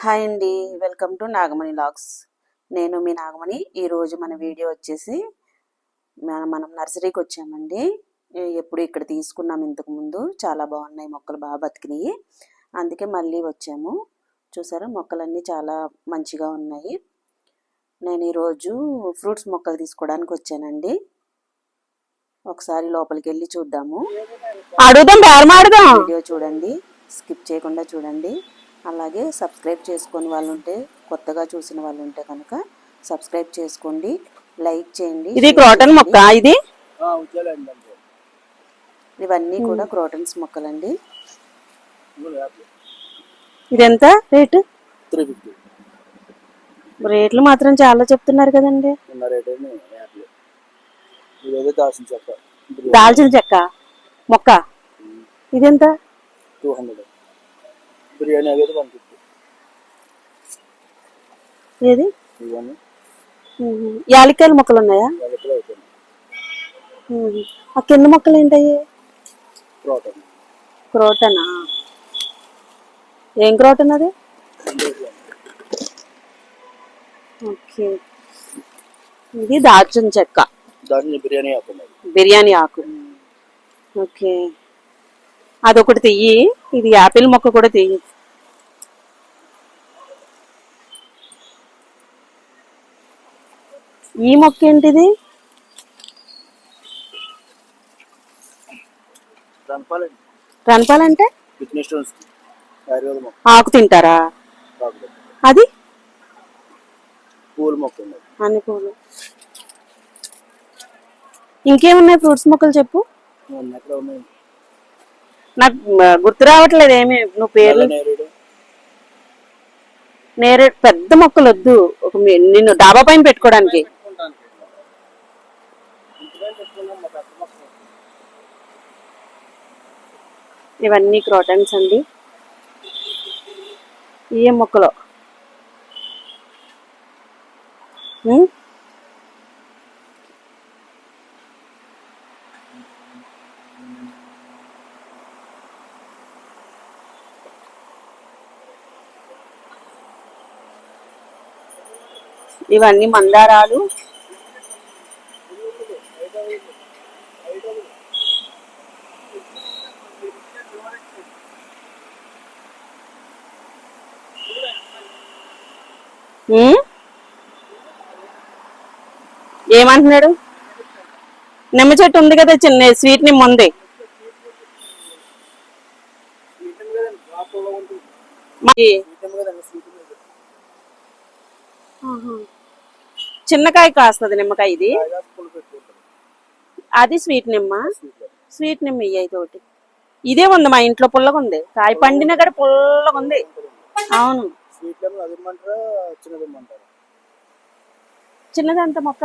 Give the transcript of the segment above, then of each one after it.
Hi అండి welcome to Nagamani logs. నేను మీ నాగమణి. ఈరోజు మన వీడియో వచ్చేసి మన- నర్సరీకి వచ్చామండి. ఎప్పుడు ఇక్కడ తీసుకున్నాం ఇంతకు ముందు. చాలా బాగున్నాయి మొక్కలు బాగా బతికినాయి. అందుకే మళ్ళీ వచ్చాము. చూసారా మొక్కలన్నీ చాలా మంచిగా ఉన్నాయి. నేను ఈరోజు ఫ్రూట్స్ మొక్కలు తీసుకోవడానికి వచ్చానండి. ఒకసారి లోపలికి వెళ్ళి చూద్దాము. అడుగుదాం. వీడియో చూడండి స్కిప్ చేయకుండా చూడండి. అలాగే సబ్స్క్రైబ్ చేసుకొని వాళ్ళు ఉంటే కొత్తగా చూసిన వాళ్ళు ఉంటే కనుక సబ్స్క్రైబ్ చేసుకోండి లైక్ చేయండి ఇది క్రోటన్. మొక్క ఇది? ఇవన్నీ కూడా క్రోటన్స్ మొక్కలండి. ఇది ఎంత రేటు రేట్లు మాత్రం చాలా చెప్తున్నారు కదండి. దాల్చిన చెక్క. మొక్క. ఇదెంత? Two hundred. Biryani one fifty ఏది? ఇవన్నీ. యాలక్కాయల మొక్కలు ఉన్నాయా. ఆ కింద మొక్కలు ఏంటయ్యి? ప్రోటీన్ క్రోటనా? ఏం క్రోటన్ అది? ఓకే. ఇది దాల్చిన చెక్క. దాన్ని బిర్యానీ ఆకుండా బిర్యానీ ఆకు. ఓకే. అదొకటి తీయి. ఇది యాపిల్ మొక్క కూడా తీయి. ఈ మొక్క ఏంటిది? మొక్క. ఆకు తింటారా? అది? పూల మొక్క అన్ని పూలు. ఇంకేమున్నాయి ఫ్రూట్స్ మొక్కలు చెప్పు? నాకు గుర్తు రావట్లేదు ఏమి నువ్వు పేర్లు. నేరే పెద్ద మొక్కలు వద్దు ఒక నిన్ను డాబా పైన పెట్టుకోవడానికి ఇవన్నీ క్రోటన్స్ అండి. ఏ మొక్కలు? ఇవన్నీ మందారాలు? ఏమంటున్నాడు? నిమ్మ చెట్టు ఉంది కదా చిన్న స్వీట్ నిమ్మ ఉంది. మరి. చిన్నకాయ కాస్తుంది నిమ్మకాయ ఇది. అది స్వీట్ నిమ్మ. స్వీట్ నిమ్మ అయితే ఒకటి. ఇదే ఉంది మా ఇంట్లో పుల్లగా ఉంది. కాయ పండిన కూడా పుల్లగా ఉంది. అవును. చిన్నది అంత మొక్క.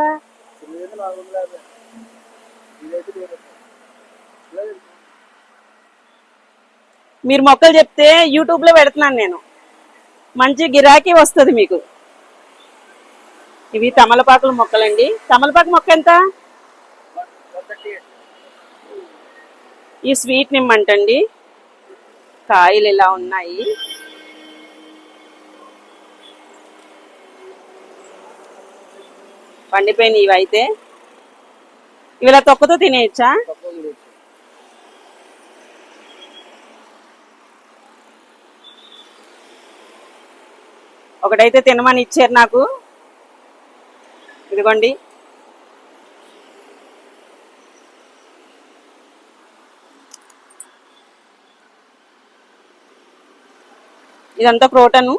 మీరు మొక్కలు చెప్తే యూట్యూబ్లో పెడుతున్నాను నేను. మంచి గిరాకీ వస్తుంది మీకు. ఇవి తమలపాకుల మొక్కలండి. తమలపాకు మొక్క ఎంత? ఈ స్వీట్ నిమ్మంటండి. కాయలు ఇలా ఉన్నాయి. పండిపోయినాయి ఇవి అయితే. ఇవి ఇలా తొక్కతో తినేయచ్చా? ఒకటైతే తినమని ఇచ్చారు నాకు. ఇదిగోండి. ఇదంతా క్రోటను.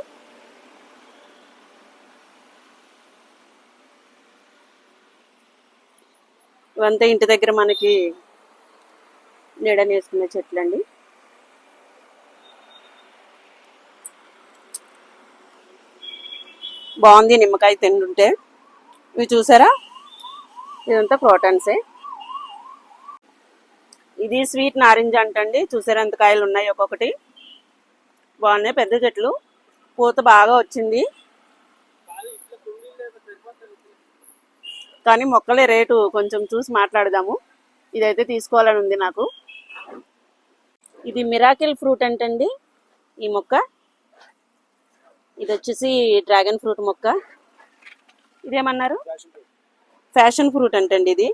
ఇవంతా ఇంటి దగ్గర మనకి నీడనేసుకునే చెట్లండి. బాగుంది నిమ్మకాయ తింటుంటే ఇవి చూసారా? ఇదంతా ప్రోటాన్సే. ఇది స్వీట్ నారింజ అంటండి. చూసారా ఎంత కాయలు ఉన్నాయి ఒక్కొక్కటి? బాగున్నాయి పెద్ద చెట్లు. పూత బాగా వచ్చింది. కానీ మొక్కలే రేటు కొంచెం చూసి మాట్లాడదాము. ఇదైతే తీసుకోవాలని ఉంది నాకు. ఇది మిరాకిల్ ఫ్రూట్ అంటండి ఈ మొక్క. ఇది వచ్చేసి డ్రాగన్ ఫ్రూట్ మొక్క. ఇదేమన్నారు? ఫ్యాషన్ ఫ్రూట్ అంటండి ఇది.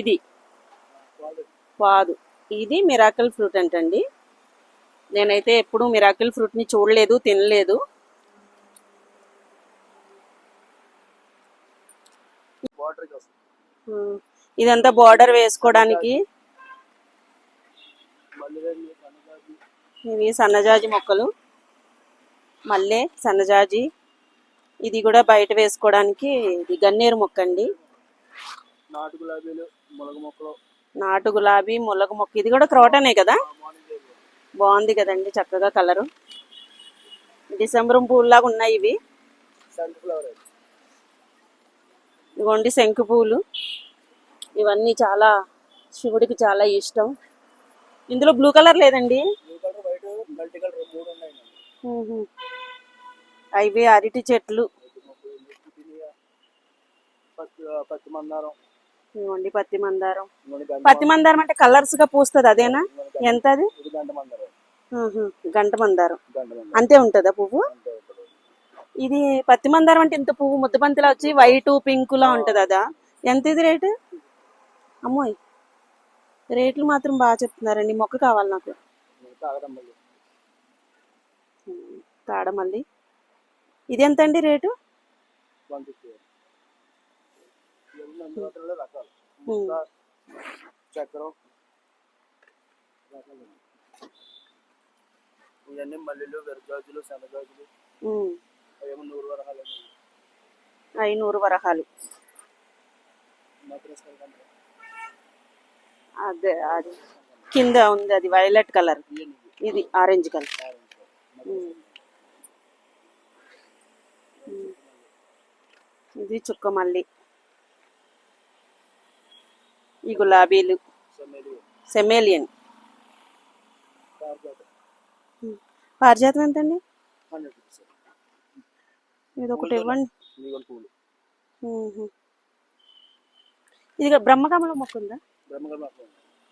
ఇది. పాదు. ఇది మిరాకిల్ ఫ్రూట్ అంటండి. నేనైతే ఎప్పుడు మిరాకిల్ ఫ్రూట్ని చూడలేదు తినలేదు. ఇదంతా బార్డర్ వేసుకోవడానికి. ఇవి సన్నజాజి మొక్కలు. మల్లె సన్నజాజి. ఇది కూడా బయట వేసుకోవడానికి ఇది గన్నేరు మొక్క అండి. నాటు గులాబీలు ములగ మొక్కలు. నాటు గులాబీ ముల్లగ మొక్క. ఇది కూడా క్రోటనే కదా? బాగుంది కదండి చక్కగా కలరు. డిసెంబర్ పూల్లాగా ఉన్నాయి ఇవి. ఇదిగోండి శంకు పూలు. ఇవన్నీ చాలా శివుడికి చాలా ఇష్టం. ఇందులో బ్లూ కలర్ లేదండి? అవి అరటి చెట్లు. పుదీనా పత్తి మందారం. పత్తి మందారం. అంటే కలర్స్గా పూస్తుంది అదేనా? ఎంత అది గంట మందారం. అంతే ఉంటుందా పువ్వు. ఇది పత్తి మందారం అంటే ఇంత పువ్వు ముద్దబంతిలా వచ్చి వైట్ పింక్ లా ఉంటది అదా? ఎంత ఇది రేటు అమ్మోయ్ రేట్లు మాత్రం బాగా చెప్తున్నారండి. మొక్క కావాలి నాకు. తాడమల్లి ఇది ఎంత అండి రేటు చక్రం. ఇవన్నీ మల్లెలు వెరగాజులు శనగాజులు ఉమ్, అవేమో నూరు వరహాలు. అదే అది. కింద ఉంది అది వైలెట్ కలర్. ఇది orange colour orange colour. Madras ఇది చుక్క మల్లి ఈ గులాబీలు. సెమేలియన్. పారిజాతం పారిజాతం ఎంతండి? ఇది ఒకటి ఇవ్వండి. ఇది బ్రహ్మకమల మొక్క ఉందా?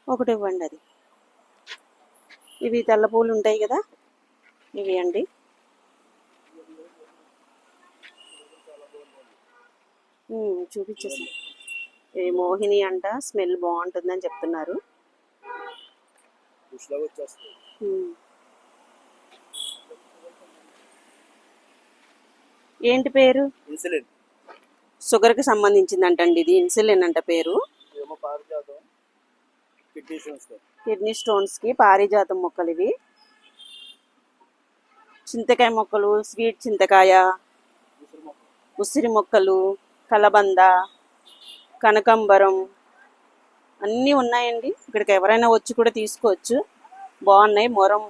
ఒకటి ఇవ్వండి అది. ఇవి తెల్ల పూలు ఉంటాయి కదా? ఇవి అండి. మ్మ్, చూపించేసి ఇది మోహిని అంట స్మెల్ బాగుంటుందని చెప్తున్నారు. ఏంటి పేరు? ఇన్సులిన్. షుగర్కి సంబంధించిందంటండి ఇది ఇన్సులిన్ అంట పేరు. Kidney stones. కి పారిజాతం మొక్కలు ఇవి. చింతకాయ మొక్కలు స్వీట్ చింతకాయ ఉసిరి మొక్కలు కలబంద కనకంబరం అన్నీ ఉన్నాయండి. ఇక్కడికి ఎవరైనా వచ్చి కూడా తీసుకోవచ్చు. బాగున్నాయి మొరం.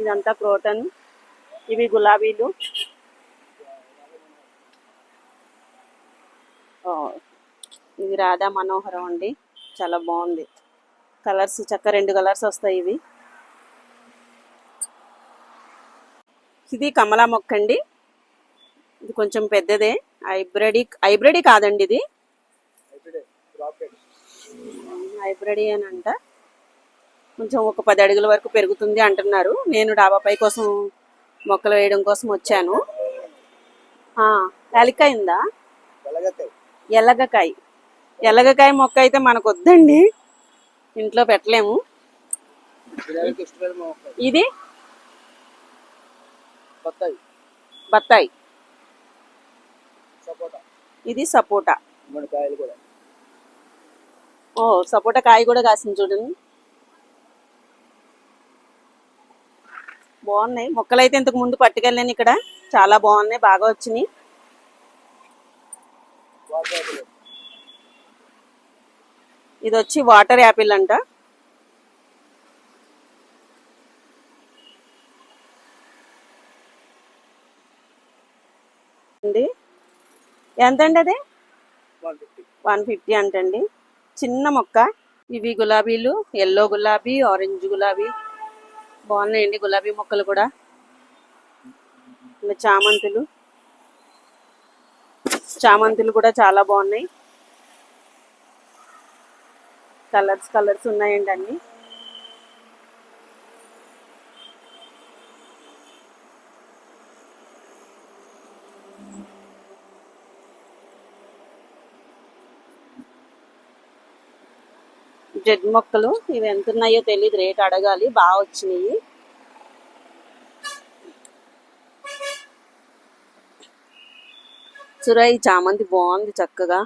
ఇదంతా క్రోటన్. ఇవి గులాబీలు. ఇది రాధా మనోహరం అండి. చాలా బాగుంది. కలర్స్ చక్క రెండు కలర్స్ వస్తాయి ఇవి. ఇది కమలా మొక్క అండి ఇది కొంచెం పెద్దదే. హైబ్రిడ్ హైబ్రిడ్ కాదండి ఇది. హైబ్రిడ్ అని అంట కొంచెం ఒక పది అడుగుల వరకు పెరుగుతుంది అంటున్నారు. నేను డాబాపై కోసం మొక్కలు వేయడం కోసం వచ్చాను. ఆ, యాలక్కాయ ఉందా? ఎలాగైతే ఎలగకాయ ఎలగకాయ మొక్క అయితే మనకు వద్దండి ఇంట్లో పెట్టలేము. ఇది? బత్తాయి. బత్తాయి. ఇది సపోటా. ఓ సపోటా కాయ కూడా కాసింది చూడండి. బాగున్నాయి. మొక్కలు అయితే ఇంతకు ముందు పట్టుకెళ్ళాను ఇక్కడ. చాలా బాగున్నాయి బాగా వచ్చినాయి. ఇది వచ్చి వాటర్ యాపిల్ అంట. అండి. ఎంతండి అది? One fifty. వన్ ఫిఫ్టీ అంటండి. చిన్న మొక్క. ఇవి గులాబీలు ఎల్లో గులాబీ ఆరెంజ్ గులాబీ. బాగున్నాయండి గులాబీ మొక్కలు కూడా. ఇలా చామంతులు. చామంతులు కూడా చాలా బాగున్నాయి. కలర్స్ కలర్స్ ఉన్నాయండి అన్ని జెడ్ మొక్కలు ఇవి ఎంత ఉన్నాయో తెలియదు రేట్ అడగాలి. బాగా వచ్చినాయి. చూరా ఈ చామంతి బాగుంది చక్కగా.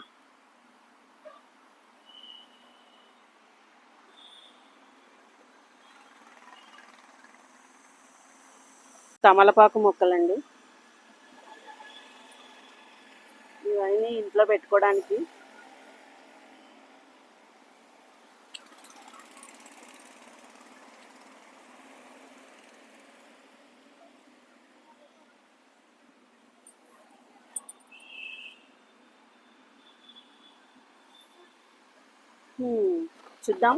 తమలపాకు మొక్కలండి. ఇవన్నీ ఇంట్లో పెట్టుకోవడానికి Hmm. చూద్దాం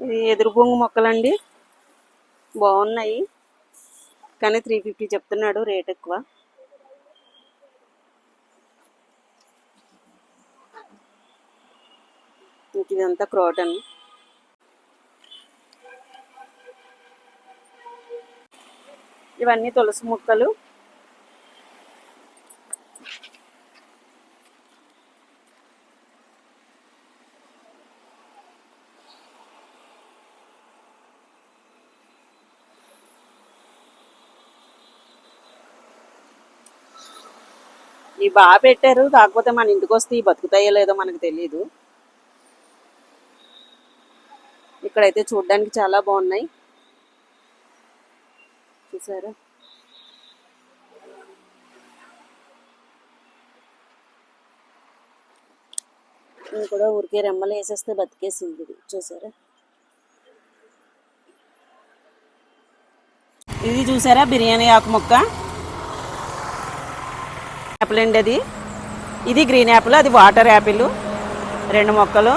ఇది ఎదురు బొంగు మొక్కలండి. బాగున్నాయి. కానీ త్రీ ఫిఫ్టీ చెప్తున్నాడు రేట్ ఎక్కువ. ఇంక ఇదంతా క్రోటన్. ఇవన్నీ తులసి మొక్కలు. ఇవి బాగా పెట్టారు కాకపోతే మన ఇంటికి వస్తే ఇవి బతుకుతాయో లేదో మనకు తెలియదు ఇక్కడైతే చూడడానికి చాలా బాగున్నాయి. చూసారా? ఇది కూడా ఊరికే రెమ్మలు వేసేస్తే బతికేసింది ఇది. చూసారా? ఇది చూసారా? బిర్యానీ ఆకు మొక్క? యాపిల్ అండి అది. ఇది గ్రీన్ యాపిల్ అది వాటర్ యాపిల్. రెండు మొక్కలు.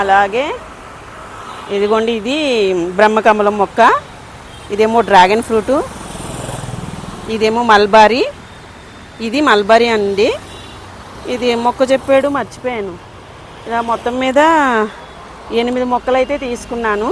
అలాగే ఇదిగోండి ఇది బ్రహ్మకమలం మొక్క. ఇదేమో డ్రాగన్ ఫ్రూటు. ఇదేమో మల్బారీ. ఇది మల్బరీ అండి. ఇది మొక్క చెప్పాడు? మర్చిపోయాను. ఇలా మొత్తం మీద ఎనిమిది మొక్కలు అయితే తీసుకున్నాను.